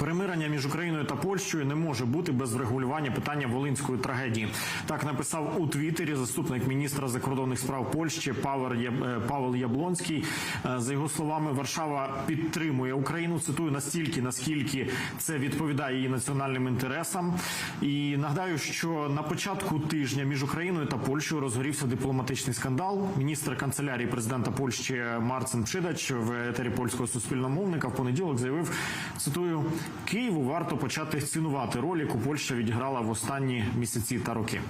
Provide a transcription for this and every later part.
Перемирення між Україною та Польщею не може бути без врегулювання питання волинської трагедії. Так написав у Твіттері заступник міністра закордонних справ Польщі Павел е, Павел Яблонський. Е, За його словами, Варшава підтримує Україну. Цитую настільки, наскільки це відповідає її національним інтересам. І нагадаю, що на початку тижня між Україною та Польщею розгорівся дипломатичний скандал. Міністр канцелярії президента Польщі Марцин Пшидач в етері польського суспільного мовника в понеділок заявив: цитую: Києву варто почати цінувати роль, яку Польща відіграла в останні місяці та роки.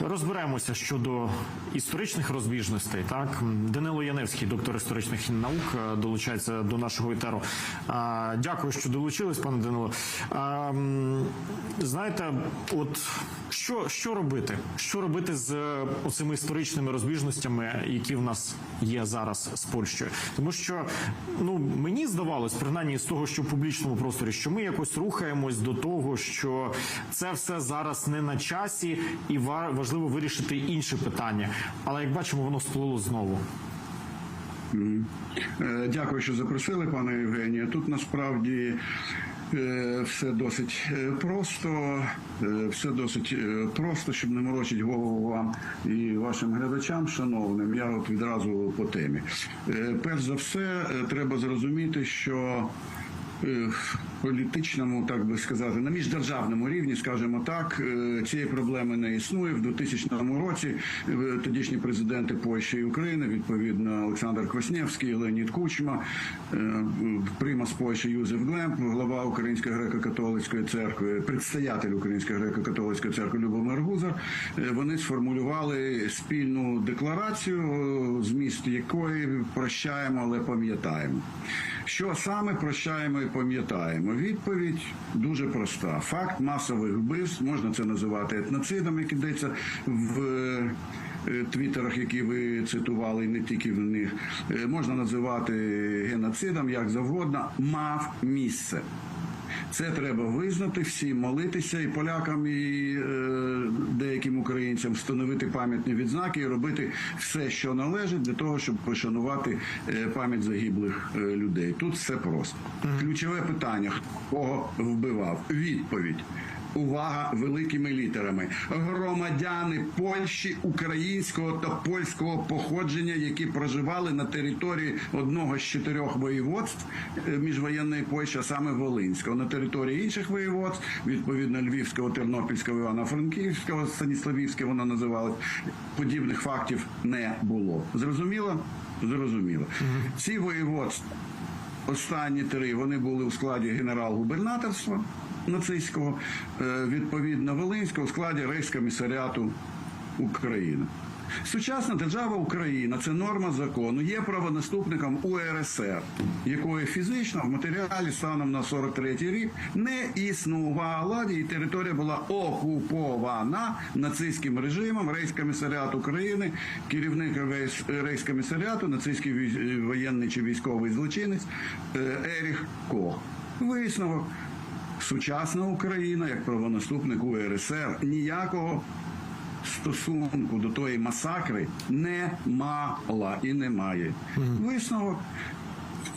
Розберемося щодо історичних розбіжностей. Так, Данило Яневський, доктор історичних наук, е, долучається до нашого етеру. Дякую, що долучились, пане Данило. Знаєте, от що, що робити? Що робити з е, оцими історичними розбіжностями, які в нас є зараз з Польщею? Тому що ну мені здавалось, принаймні з того, що в публічному просторі, що ми якось рухаємось до того, що це все зараз не на часі, і ва- важливо вирішити інші питання. Але як бачимо, воно сплило знову. Е, Дякую, що запросили, пане Євгенію. Тут насправді е, все досить е, просто, все досить просто, щоб не морочити голову вам і вашим глядачам, шановним. Я от відразу по темі. Перш за все, треба зрозуміти, що політичному, так би сказати, на міждержавному рівні, скажімо так, е, цієї проблеми не існує. В 2000 році е, тодішні президенти Польщі і України, відповідно, Олександр Квасневський, Леонід Кучма, е, примас Польщі Юзеф Глемп, глава Української греко-католицької церкви, предстоятель Української греко-католицької церкви Любомир Гузар, е, вони сформулювали спільну декларацію, е, зміст якої прощаємо, але пам'ятаємо. Що саме прощаємо і пам'ятаємо? Відповідь дуже проста. Факт масових вбивств, можна це називати етноцидом, як йдеться в е, твіттерах, які ви цитували, і не тільки в них, Е, можна називати геноцидом, як завгодно, мав місце. Це треба визнати всім, молитися і полякам, і е, деяким українцям встановити пам'ятні відзнаки і робити все, що належить, для того, щоб пошанувати е, пам'ять загиблих е, людей. Тут все просто. Ключове питання: кого вбивав? Відповідь. Увага великими літерами. Громадяни Польщі українського та польського походження, які проживали на території одного з чотирьох воєводств е, міжвоєнної Польщі, а саме Волинського. На території інших воєводств, відповідно Львівського, Тернопільського, Івано-Франківського, Станіславівського воно називалось. Подібних фактів не було. Зрозуміло? Зрозуміло. Ці воєводства Останні три вони були у складі генерал-губернаторства нацистського, е, відповідно Волинського у складі рейхскомісаріату України. Сучасна держава Україна, це норма закону, є правонаступником УРСР, якої фізично в матеріалі станом на 43-й рік не існувала, і територія була окупована нацистським режимом, рейхскомісаріат України, керівник рейс- нацистський воєнний чи військовий злочинець е, Еріх Кох. Висновок. Сучасна Україна, як правонаступник УРСР, ніякого стосунку до тої масакри не мала і не має. Висновок.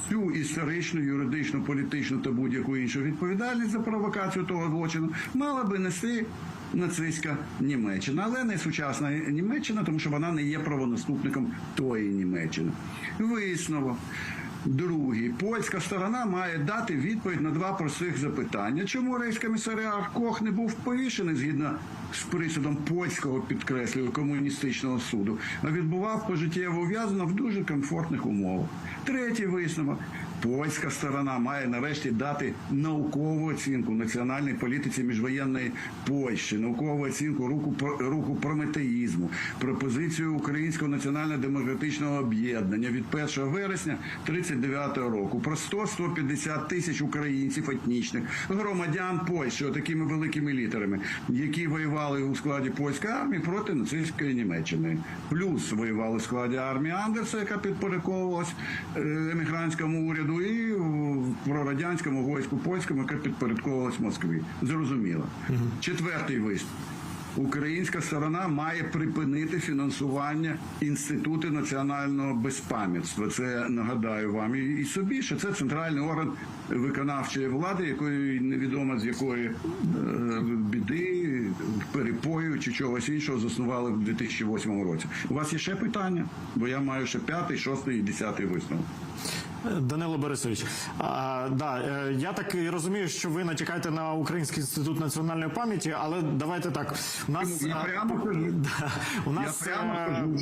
Цю історичну, юридичну, політичну та будь-яку іншу відповідальність за провокацію того злочину мала би нести нацистська Німеччина, але не сучасна Німеччина, тому що вона не є правонаступником тої Німеччини. Висновок. Другий, польська сторона має дати відповідь на два простих запитання. Чому рейськомісаріат Кох не був повішений згідно з присудом польського підкреслюю комуністичного суду, а відбував пожиттєво ув'язано в дуже комфортних умовах. Третій висновок. Польська сторона має нарешті дати наукову оцінку національній політиці міжвоєнної Польщі, наукову оцінку руху, руху прометеїзму, пропозицію Українського національно-демократичного об'єднання від 1 вересня 39 року про 100-150 тисяч українців етнічних громадян Польщі, отакими великими літерами, які воювали у складі польської армії проти нацистської Німеччини. Плюс воювали в складі армії Андерса, яка підпорядковувалась е, емігрантському уряду, і в прорадянському війську польському, яке підпорядковувалось Москві. Зрозуміло. Четвертий виступ. Українська сторона має припинити фінансування інституту національного безпам'ятства. Це нагадаю вам і, і собі, що це центральний орган виконавчої влади, якої невідомо з якої е, біди, перепою чи чогось іншого заснували в 2008 році. У вас є ще питання? Бо я маю ще п'ятий, шостий і десятий висновок. Данило Борисович, а, да, е, я так і розумію, що ви натякаєте на Український інститут національної пам'яті, але давайте так. У нас Я прямо кажу. да, у нас прямо е, кажу.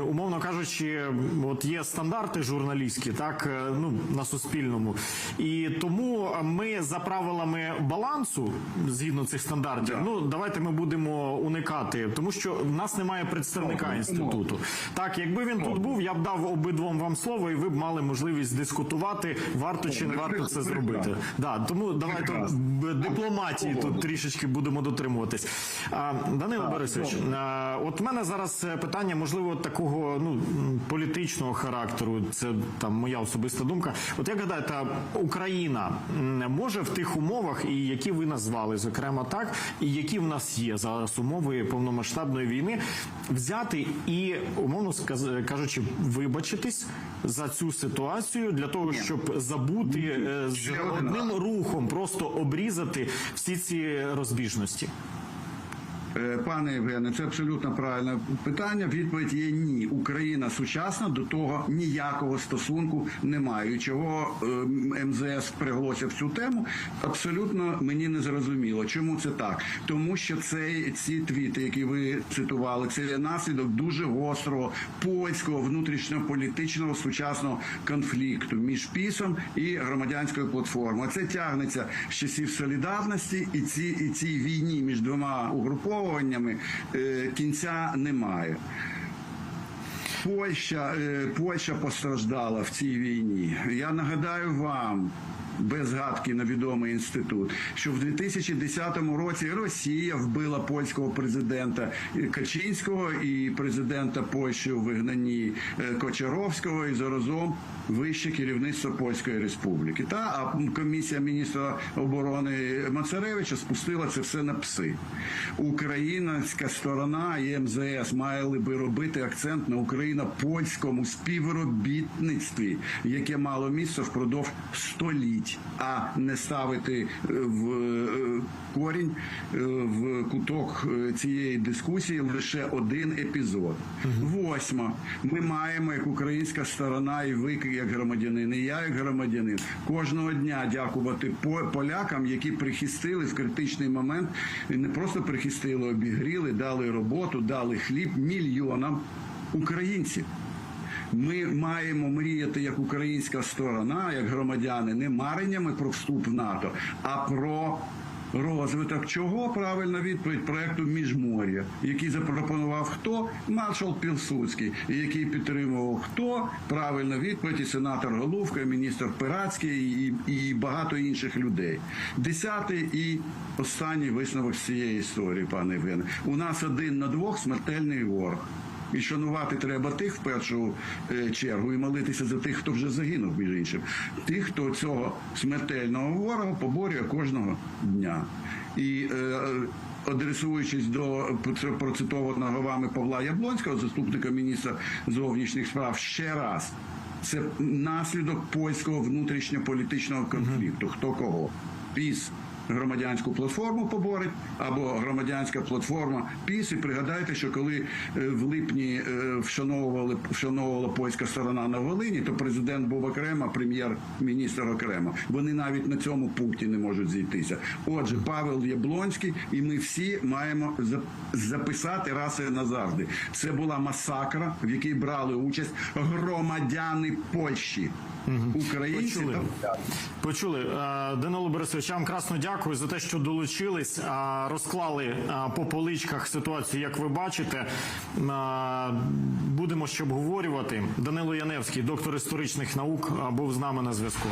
Умовно кажучи, от є стандарти журналістські, так е, ну на суспільному, і тому ми за правилами балансу, згідно цих стандартів, Да. ну давайте ми будемо уникати, тому що в нас немає представника інституту. Так, якби він тут був, я б дав обидвом вам слово, і ви б мали можливість дискутувати, варто чи не варто це зробити. Да, тому давайте дипломатії тут трішечки будемо дотримуватись. Данило Борисович, от в мене зараз е, питання, можливо, такого ну політичного характеру. Це там моя особиста думка. От як гадаєте, Україна може в тих умовах, і які ви назвали, зокрема так, і які в нас є зараз умови повномасштабної війни, взяти і умовно кажучи, вибачитись за цю ситуацію для того, щоб забути е, з одним рухом, просто обрізати всі ці розбіжності. Е, Пане Євгене, це абсолютно правильне питання. Відповідь є ні. Україна сучасна до того ніякого стосунку не має. Чого е, МЗС приголосив цю тему? Абсолютно мені не зрозуміло. Чому це так? Тому що це ці твіти, які ви цитували, це наслідок дуже гострого польського внутрішньополітичного сучасного конфлікту між пісом і громадянською платформою. Це тягнеться з часів солідарності, і ці і цій війні між двома угруповуваннями е, кінця немає. Польща, е, Польща постраждала в цій війні. Я нагадаю вам. Без згадки на відомий інститут, що в 2010 році Росія вбила польського президента Качинського і президента Польщі у вигнанні е, Кочаровського і заразом вище керівництво Польської республіки. Та а комісія міністра оборони Мацаревича спустила це все на пси. Українська сторона і МЗС мали би робити акцент на україно-польському співробітництві, яке мало місце впродовж століть, а не ставити е, в е, корінь е, в куток цієї дискусії лише один епізод. Восьма. Ми маємо як українська сторона, і ви як громадянин, і я як громадянин кожного дня дякувати по- полякам, які прихистили в критичний момент, не просто прихистили, обігріли, дали роботу, дали хліб мільйонам українців. Ми маємо мріяти як українська сторона, як громадяни, не мареннями про вступ в НАТО, а про розвиток чого правильна відповідь проекту Міжмор'я, який запропонував хто маршал Пілсудський, який підтримував хто правильна відповідь і сенатор Головка, і міністр Пирацький і, і багато інших людей. Десятий і останній висновок з цієї історії, пане Євгене. У нас один на двох смертельний ворог. І шанувати треба тих в першу е, чергу і молитися за тих, хто вже загинув, між іншим. Тих, хто цього смертельного ворога поборює кожного дня. І е, адресуючись до процитованого вами Павла Яблонського, заступника міністра зовнішніх справ, ще раз. Це наслідок польського внутрішньополітичного конфлікту. Хто кого? Піс громадянську платформу поборить або громадянська платформа ПІС. І пригадайте, що коли е, в липні е, вшановували вшановувала польська сторона на Волині, то президент був окремо, прем'єр-міністр окремо. Вони навіть на цьому пункті не можуть зійтися. Отже, Павел Яблонський, і ми всі маємо записати раз і назавжди. Це була масакра, в якій брали участь громадяни Польщі, українці Почули. Почули Е, Данило Борисович, я вам красно дякую за те, що долучились, розклали по поличках ситуацію, як ви бачите. Будемо ще обговорювати. Данило Яневський, доктор історичних наук, був з нами на зв'язку.